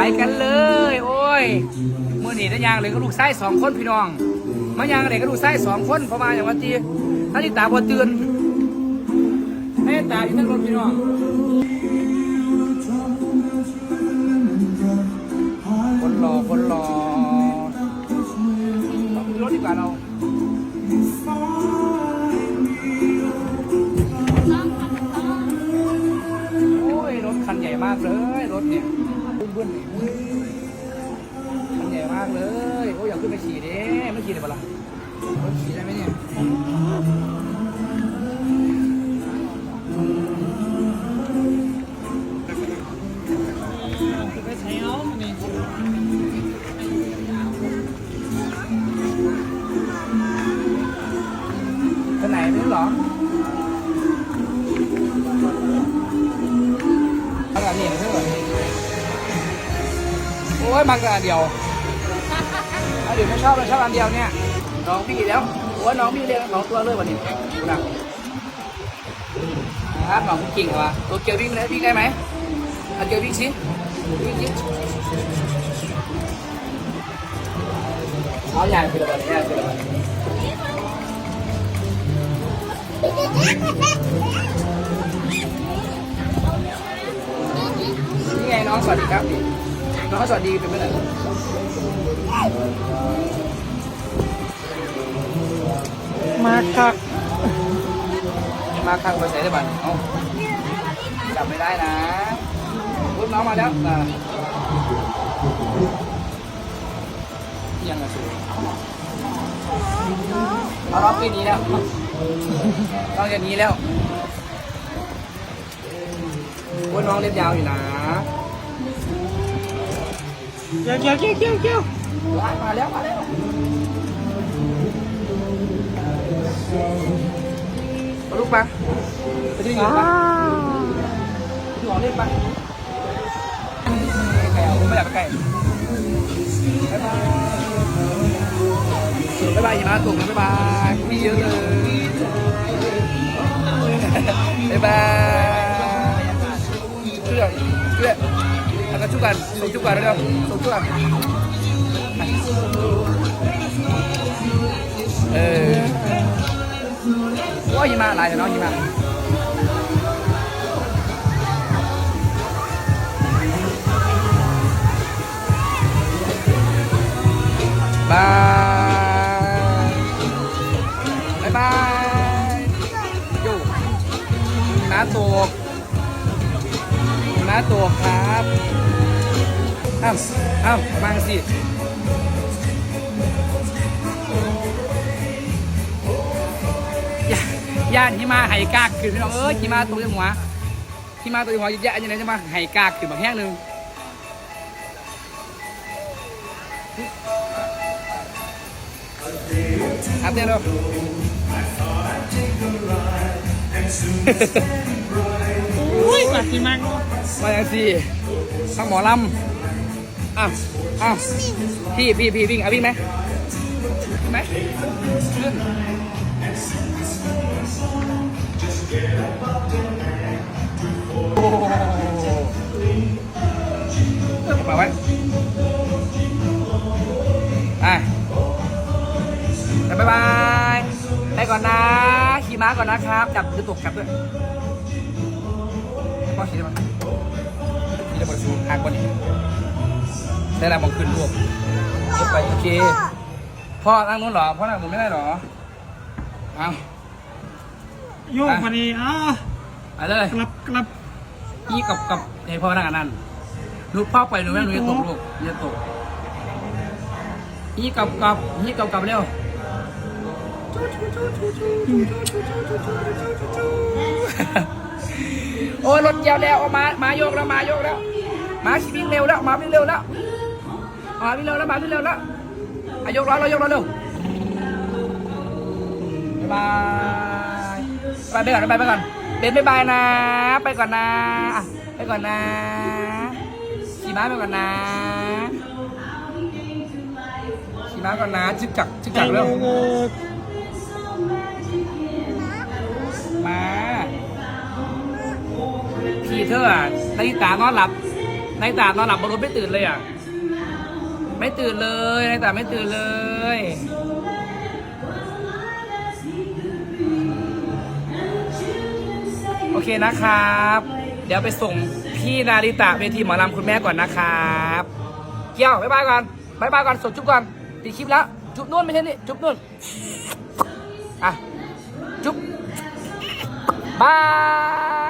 ไปกันเลย โอ้ยมื่อนี้ได้ยางเลยก็ลูกไส้สองคนพี่น้องมายางเลยก็ลูกไส้สองคนพระมาอย่างวันทีถ้าที่ตาพอเตือนให้ตาอยู่ทั้งรถพี่น้องคนรอคนรอราขึ้นรถดีกว่าเราโอ้ยรถคันใหญ่มากเลย บึ้นๆนี่คันใหญ่มากเลย โอ้ยอยากขึ้นไปขี่ดิไม่ขี่เลยปะล่ะรถขี่ได้ไหมเนี่ยไปไหนไม่รู้เหรอเอาแบบนี้ ไม่ใช่อโอ้ยมากระเดียวเอาเดี๋ยวไม่ชอบเลยชอบอันเดียวเนี่ย น้องพี่แล้วโอ้น้องพี่เรียนสองตัวเลยวันนี้นะครับน้องพี่เก่งวะตัวเกียววิ่งได้วิ่งได้ไหมเอาเกียววิ่งสิวิ่งสิเอาอย่างคืออะไรเนี่ยคืออะไรนี่ไงน้องสวัสดีครับ น้องสวัสดีเป็นไหมล่ะมาคัก มาคักไปใส่ได้บ้างเอาจับไม่ได้นะรุ่นน้องมาแล้วอะยังไงสูเอารอบปีนี้แล้วต้องอย่างนี้แล้วโอ้ยน้องเล็บยาวอยู่นะ เกี่ยวเกี่ยวเกี่ยวเกี่ยวเกี่ยวมาแล้วมาแล้วมาลูกปะไปที่อื่นปะไปที่ของเล่นปะไก่เอาไม่อยากไปไก่บ๊ายบายบ๊ายบายหิมะตกบ๊ายบายมีเยอะเลยบ๊ายบายเพื่อนเพื่อนแล้วก็ชุกกันส่งชุกกันเร็วๆส่ง ชุกกันเออว่าหิมะหลายแต่น้องหิมะบายบายบายโย่น้าตกน้าตกครับ อ้าวอ้าวมาสิย่าย่านที่มาไห่กากคือพี่น้องเอ้ยที่มาตัวยังหัวที่มาตัวยังหัวย่าอันนี้จะมาไห่กากคือแบบแห้งหนึ่งครับเนี่ยเนาะอุ้ยปากกินมากมาอย่างสี่ทั้งหมอลำ อ้าวอ้าวพี่พี่พี่วิ่งเอาวิ่งไหมไหมขึ้นโอ้มาไว้ไปบ๊ายบาย ไปก่อนนะ ขี่ม้าก่อนนะครับ จับจะตกจับด้วยพ่อขี่ได้ไหมขี่ได้หมดสูหักกว่านี้ ได้แล้วมองขึ้นรวบเก็บไปโอเค พ่อนั่งนู้นเหรอ พ่อนั่งนู้นไม่ได้เหรอ เอาโยกมาดีอ้าไปเลยกลับกลับยี่กับกับให้พ่อนั่งอันนั้นลูกพ่อไปหนูแม่หนูจะตกลูกหนูจะตกยี่กับกับยี่กับกับเร็วโอ้ยรถเกี่ยวแล้วเอามา มาโยกแล้ว มาโยกแล้ว มาขี่วิ่งเร็วแล้ว มาวิ่งเร็วแล้ว มาวิ่เร็วแล้วมาวิ่เร็วแล้วอายกล้อเรายกล้อเร็วบายบายไปไปก่อนไปไปก่อนเบนบ๊ายบายนะ ไปก่อนนะ ไปก่อนนะขี่ม้าไปก่อนนะขี่ม้าก่อนนะจึกจักจึกจักเร็วมาพี่เธออะนาฬิกานอนหลับนายตานอนหลับบนรถไม่ตื่นเลยอะ ไม่ตื่นเลยนายตาไม่ตื่นเลย โอเคนะครับ เดี๋ยวไปส่งพี่นาริตะเวทีหมอลำคุณแม่ก่อนนะครับ เกี่ยวบ๊ายบายก่อนบ๊ายบายก่อนส่งจุ๊บก่อนติดคลิปแล้ว จุ๊บนู่นไม่ใช่นี่ จุ๊บนู่น อะ จุ๊บบาย